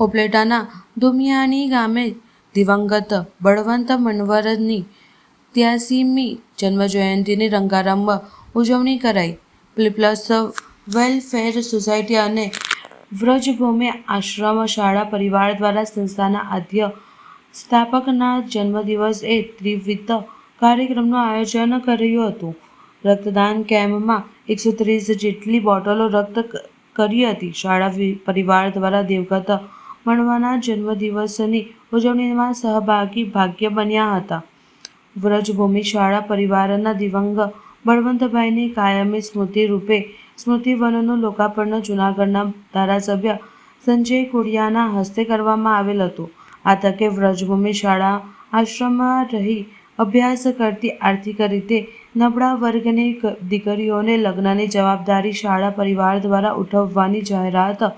ઉપલેટાના દુમિયાની ગામે દિવંગત બળવંત મનવરની ત્યાસીમી જન્મજયંતિની રંગારંભ ઉજવણી કરાઈ. પીપલ્સ વેલફેર સોસાયટી અને વ્રજભૂમિ આશ્રમ શાળા પરિવાર દ્વારા સંસ્થાના આદ્ય સ્થાપકના જન્મદિવસ ત્રિવિધ કાર્યક્રમનું આયોજન કર્યું હતું. રક્તદાન કેમ્પમાં એકસો ત્રીસ જેટલી બોટલો રક્ત કરી હતી. શાળા પરિવાર દ્વારા દિવગત મણવાના જન્મદિવસની ઉજવણીમાં સહભાગી ભાગ્ય બન્યા હતા. વ્રજભૂમિ શાળા પરિવારના દિવંગ બળવંતભાઈની કાયમી સ્મૃતિ રૂપે સ્મૃતિવનનું લોકાર્પણ જૂનાગઢના ધારાસભ્ય સંજય કુડિયાના હસ્તે કરવામાં આવેલ હતું. આ તકે વ્રજભૂમિ શાળા આશ્રમમાં રહી અભ્યાસ કરતી આર્થિક રીતે નબળા વર્ગની દીકરીઓને લગ્નની જવાબદારી શાળા પરિવાર દ્વારા ઉઠાવવાની જાહેરાત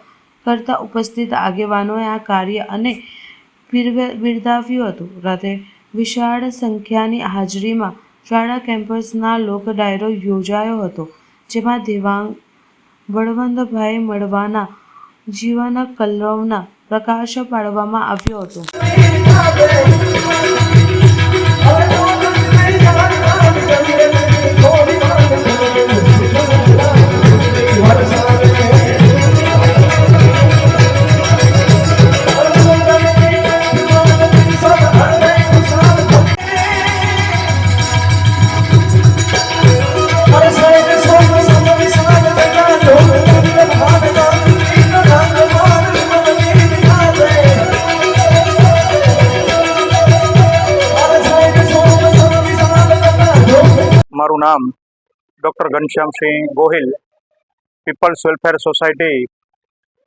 કરતા ઉપસ્થિત આગેવાનોએ આ કાર્ય અને બિરદાવ્યું હતું રાતે વિશાળ સંખ્યાની હાજરીમાં શાળા કેમ્પસના લોક ડાયરો યોજાયો હતો જેમાં દેવાંગ બળવંતભાઈ મળવાના જીવન કલરવના પ્રકાશ પાડવામાં આવ્યો હતો નામ doctor Ghanshyamsinh Gohil, people's welfare society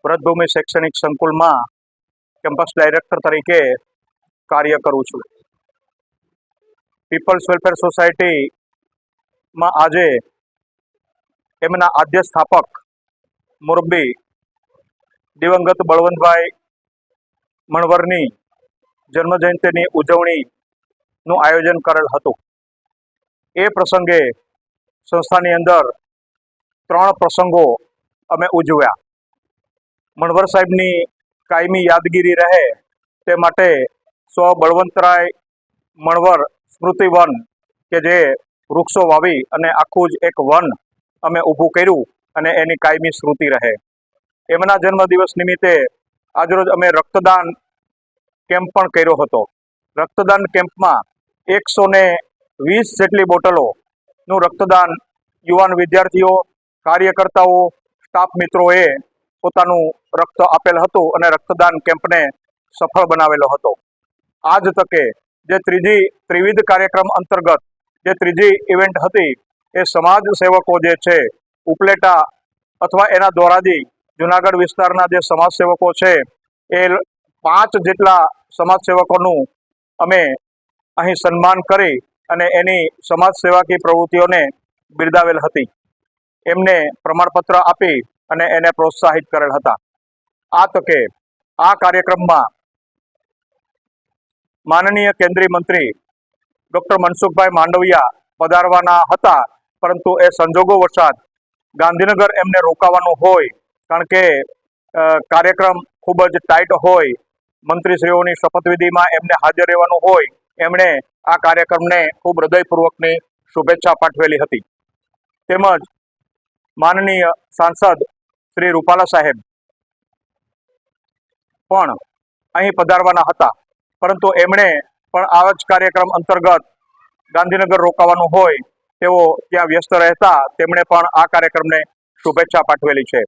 Vratbhumi શૈક્ષણિક સંકુલમાં કેમ્પસ ડાયરેક્ટર તરીકે કાર્ય કરું છું. પીપલ્સ વેલફેર સોસાયટીમાં આજે એમના આદ્ય સ્થાપક મુરબ્બી દિવંગત બળવંતભાઈ મણવરની જન્મજયંતિની ઉજવણીનું આયોજન કરેલ હતું. એ પ્રસંગે સંસ્થાની અંદર ત્રણ પ્રસંગો અમે ઉજવ્યા. મણવર સાહેબની કાયમી યાદગીરી રહે તે માટે સ્વ બળવંતરાય મણવર સ્મૃતિ વન કે જે વૃક્ષો વાવી અને આખું જ એક વન અમે ઊભું કર્યું અને એની કાયમી સ્મૃતિ રહે. એમના જન્મદિવસ નિમિત્તે આજરોજ અમે રક્તદાન કેમ્પ પણ કર્યો હતો. રક્તદાન કેમ્પમાં એકસો ને વીસ જેટલી બોટલોનું રક્તદાન યુવાન વિદ્યાર્થીઓ, કાર્યકર્તાઓ, સ્ટાફ મિત્રોએ પોતાનું રક્ત આપેલ હતું અને રક્તદાન કેમ્પને સફળ બનાવેલો હતો. આ જ તકે જે ત્રીજી ત્રિવિધ કાર્યક્રમ અંતર્ગત જે ત્રીજી ઇવેન્ટ હતી, એ સમાજ સેવકો જે છે, ઉપલેટા અથવા એના દ્વારાજી જુનાગઢ વિસ્તારના જે સમાજ સેવકો છે, એ પાંચ જેટલા સમાજ સેવકોનું અમે અહીં સન્માન કરી અને એની સમાજ સેવાકી પ્રવૃત્તિઓને બિરદાવેલ હતી. એમને પ્રમાણપત્ર આપી અને એને પ્રોત્સાહિત કરેલ હતા. આ તકે આ કાર્યક્રમમાં માનનીય કેન્દ્રીય મંત્રી ડૉક્ટર મનસુખભાઈ માંડવિયા પધારવાના હતા, પરંતુ એ સંજોગો વરસાદ ગાંધીનગર એમને રોકાવાનું હોય, કારણ કે કાર્યક્રમ ખૂબ જ ટાઈટ હોય, મંત્રીશ્રીઓની શપથવિધિમાં એમને હાજર રહેવાનું હોય એમણે આ કાર્યક્રમને ખૂબ હૃદયપૂર્વકની શુભેચ્છા પાઠવેલી હતી. તેમજ માનનીય સાંસદ શ્રી રૂપાલા સાહેબ પણ અહીં પધારવાના હતા. પરંતુ એમણે પણ આવા જ કાર્યક્રમ અંતર્ગત ગાંધીનગર રોકાવાનું હોય, તેઓ ત્યાં વ્યસ્ત રહેતા, તેમણે પણ આ કાર્યક્રમને શુભેચ્છા પાઠવેલી છે.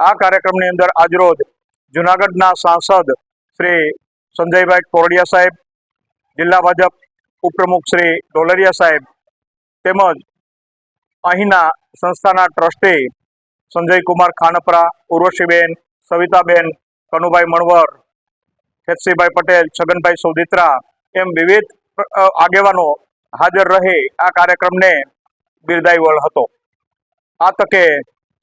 આ કાર્યક્રમની અંદર આજરોજ જુનાગઢના સાંસદ શ્રી સંજયભાઈ કોરડિયા સાહેબ જિલ્લા ભાજપ ઉપપ્રમુખ શ્રી ડોલરિયા સાહેબ તેમજ અહીંના સંસ્થાના ટ્રસ્ટી સંજયકુમાર ખાનપરા, ઉર્વશીબેન, સવિતાબેન, કનુભાઈ મણવર ખેતસીભાઈ પટેલ, છગનભાઈ સૌદિત્રા એમ વિવિધ આગેવાનો હાજર રહી આ કાર્યક્રમને બિરદાવ્યો હતો. આ તકે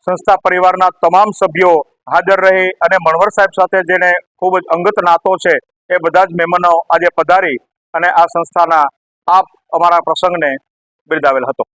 સંસ્થા પરિવારના તમામ સભ્યો હાજર રહી અને મણવર સાહેબ સાથે જેને ખૂબ જ અંગત નાતો છે એ બધા જ મહેમાનો આજે પધારી અને આ સંસ્થાના આપ અમારા પ્રસંગને બિરદાવેલ હતો.